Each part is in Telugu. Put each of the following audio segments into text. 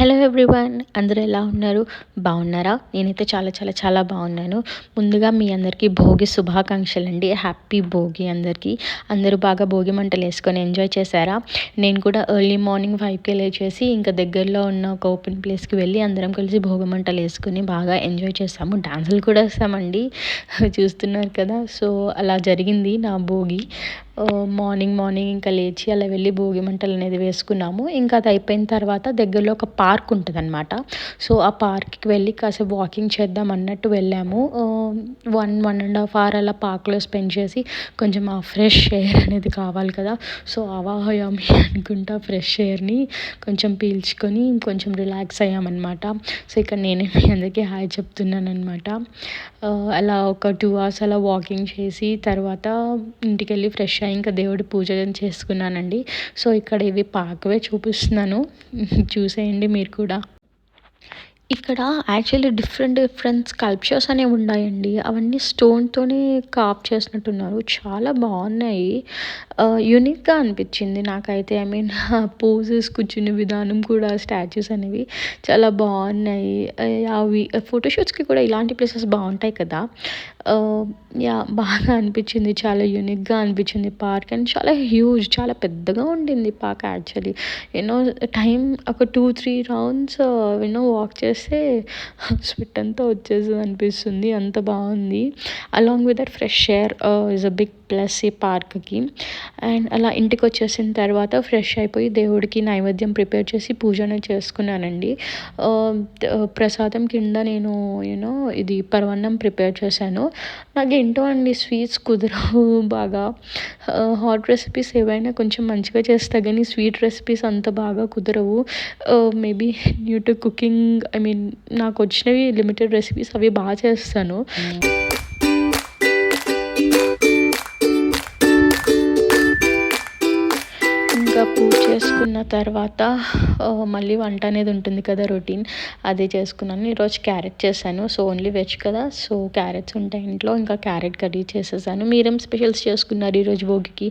హలో ఎవ్రీవన్ అందరూ ఎలా ఉన్నారు? బాగున్నారా? నేనైతే చాలా చాలా చాలా బాగున్నాను. ముందుగా మీ అందరికీ భోగి శుభాకాంక్షలు అండి హ్యాపీ భోగి అందరికీ. అందరూ బాగా భోగి మంటలు వేసుకొని ఎంజాయ్ చేశారా? నేను కూడా ఎర్లీ మార్నింగ్ ఫైవ్కి లేచేసి ఇంకా దగ్గరలో ఉన్న ఒక ఓపెన్ ప్లేస్కి వెళ్ళి అందరం కలిసి భోగి మంటలు వేసుకొని బాగా ఎంజాయ్ చేసాము డాన్సులు కూడా వేసామండి. చూస్తున్నారు కదా. సో అలా జరిగింది నా భోగి. మార్నింగ్ మార్నింగ్ ఇంకా లేచి అలా వెళ్ళి భోగి మంటలు అనేది వేసుకున్నాము. ఇంకా అది అయిపోయిన తర్వాత దగ్గరలో ఒక పార్క్ ఉంటుంది అనమాట సో ఆ పార్క్కి వెళ్ళి కాసేపు వాకింగ్ చేద్దాం అన్నట్టు వెళ్ళాము. One one and half hour అలా పార్క్లో స్పెండ్ చేసి కొంచెం ఆ ఫ్రెష్ ఎయిర్ అనేది కావాలి కదా. సో అవాహయామి అనుకుంటా ఫ్రెష్ ఎయిర్ని కొంచెం పీల్చుకొని కొంచెం రిలాక్స్ అయ్యామన్నమాట. సో ఇక్కడ నేనే మీ అందరికీ హాయ్ చెప్తున్నాను అనమాట అలా ఒక టూ అవర్స్ అలా వాకింగ్ చేసి తర్వాత ఇంటికి వెళ్ళి ఫ్రెష్ ఇంకా దేవుడి పూజ చేసుకున్నానండి. సో ఇక్కడ ఇవి పాకవే చూపిస్తున్నాను. చూసేయండి మీరు కూడా. ఇక్కడ యాక్చువల్లీ డిఫరెంట్ డిఫరెంట్ స్కల్ప్చర్స్ అనేవి ఉన్నాయండి. అవన్నీ స్టోన్తోనే కాప్ చేసినట్టున్నారు. చాలా బాగున్నాయి. యూనిక్గా అనిపించింది నాకైతే. ఐ మీన్ పోజెస్ కూర్చునే విధానం కూడా స్టాచ్యూస్ అనేవి చాలా బాగున్నాయి. అవి ఫోటోషూట్స్కి కూడా ఇలాంటి ప్లేసెస్ బాగుంటాయి కదా. యా బాగా అనిపించింది. చాలా యూనిక్గా అనిపించింది పార్క్ అండ్ చాలా హ్యూజ్ చాలా పెద్దగా ఉండింది park actually you know time ఒక two three rounds you know walk చేస్తే స్వెట్ అంతా వచ్చేస్తుంది అనిపిస్తుంది. అంత బాగుంది. Along with that fresh air is a big plus ఈ పార్క్కి అండ్ అలా ఇంటికి వచ్చేసిన తర్వాత ఫ్రెష్ అయిపోయి దేవుడికి నైవేద్యం ప్రిపేర్ చేసి పూజను చేసుకున్నానండి. ప్రసాదం కింద నేను యూనో ఇది పరవన్నం ప్రిపేర్ చేశాను. నాకు ఏంటో అండి స్వీట్స్ కుదరవు బాగా. హాట్ రెసిపీస్ ఏవైనా కొంచెం మంచిగా చేస్తా కానీ స్వీట్ రెసిపీస్ అంత బాగా కుదరవు. Maybe new to cooking I mean నాకు వచ్చినవి లిమిటెడ్ రెసిపీస్ అవి బాగా చేస్తాను. ఇంకా పూజ చేసుకున్న తర్వాత మళ్ళీ వంట అనేది ఉంటుంది కదా రొటీన్. అదే చేసుకున్నాను. ఈరోజు క్యారెట్ చేశాను. సో ఓన్లీ వెజ్ కదా. సో క్యారెట్స్ ఉంటాయి ఇంట్లో. ఇంకా క్యారెట్ కర్రీ చేసేసాను. మీరేం స్పెషల్స్ చేసుకున్నారు ఈరోజు భోగికి?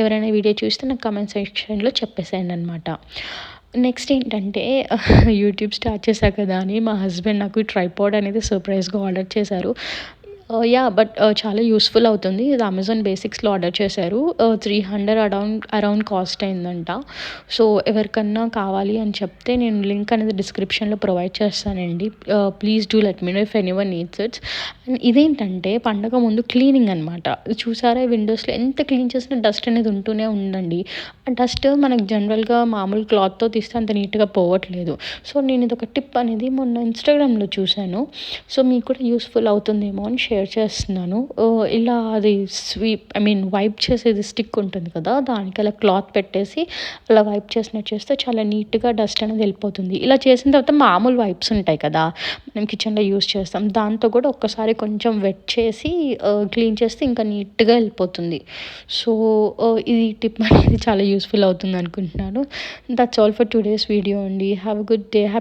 ఎవరైనా వీడియో చూస్తే నాకు కమెంట్ సెక్షన్లో చెప్పేసేయండి అనమాట నెక్స్ట్ ఏంటంటే యూట్యూబ్ స్టార్ట్ చేశా కదా అని మా హస్బెండ్ నాకు ట్రైపాడ్ అనేది సర్ప్రైజ్గా ఆర్డర్ చేశారు. Uh, యా బట్ uh, చాలా యూస్ఫుల్ అవుతుంది. ఇది అమెజాన్ బేసిక్స్లో ఆర్డర్ చేశారు. Three hundred around around cost అయిందంట. సో ఎవరికన్నా కావాలి అని చెప్తే నేను లింక్ అనేది డిస్క్రిప్షన్లో ప్రొవైడ్ చేస్తానండి. Please do let me know if anyone needs it's and ఇదేంటంటే పండగ ముందు క్లీనింగ్ అనమాట చూసారా విండోస్లో ఎంత క్లీన్ చేసినా డస్ట్ అనేది ఉంటూనే ఉందండి. ఆ డస్ట్ మనకు జనరల్గా మామూలు క్లాత్తో తీస్తే అంత నీట్గా పోవట్లేదు. సో నేను ఇది ఒక టిప్ అనేది మొన్న ఇన్స్టాగ్రామ్లో చూశాను. సో మీకు కూడా యూస్ఫుల్ అవుతుందేమో అని షేర్ చేస్తున్నాను. ఇలా అది స్వీప్ ఐ మీన్ వైప్ చేసేది స్టిక్ ఉంటుంది కదా దానికి అలా క్లాత్ పెట్టేసి అలా వైప్ చేసినట్టు చేస్తే చాలా నీట్గా డస్ట్ అనేది వెళ్ళిపోతుంది. ఇలా చేసిన తర్వాత మామూలు వైప్స్ ఉంటాయి కదా మనం కిచెన్లో యూస్ చేస్తాం. దాంతో కూడా ఒక్కసారి కొంచెం వెట్ చేసి క్లీన్ చేస్తే ఇంకా నీట్గా వెళ్ళిపోతుంది. సో ఇది టిప్ అనేది చాలా యూస్ఫుల్ అవుతుంది అనుకుంటున్నాను. That's all for today's video అండి. Have good day happy